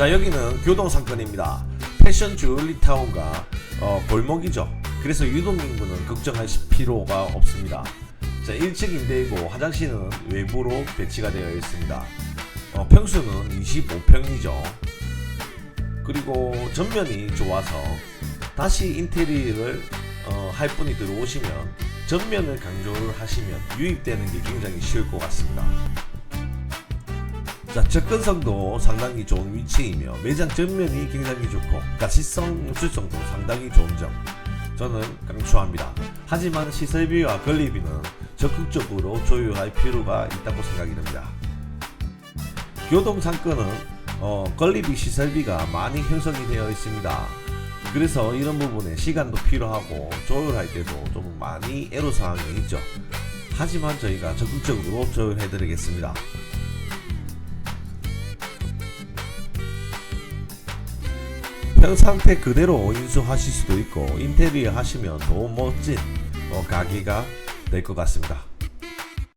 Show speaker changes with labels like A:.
A: 자 여기는 교동 상권입니다. 패션 주얼리 타운과 어, 골목이죠. 그래서 유동인구는 걱정하실 필요가 없습니다. 자 1층 임대이고 화장실은 외부로 배치가 되어 있습니다. 어, 평수는 25평이죠. 그리고 전면이 좋아서 다시 인테리어를 어, 할 분이 들어오시면 전면을 강조를 하시면 유입되는 게 굉장히 쉬울 것 같습니다. 자, 접근성도 상당히 좋은 위치이며 매장 전면이 굉장히 좋고 가시성, 노출성도 상당히 좋은 점 저는 강추합니다. 하지만 시설비와 건립비는 적극적으로 조율할 필요가 있다고 생각이 듭니다. 교동 상권은 어, 건립비 시설비가 많이 형성이 되어 있습니다. 그래서 이런 부분에 시간도 필요하고 조율할 때도 좀 많이 애로사항이 있죠. 하지만 저희가 적극적으로 조율해 드리겠습니다. 현 상태 그대로 인수하실 수도 있고 인테리어 하시면 더 멋진 어, 가게가 될 것 같습니다.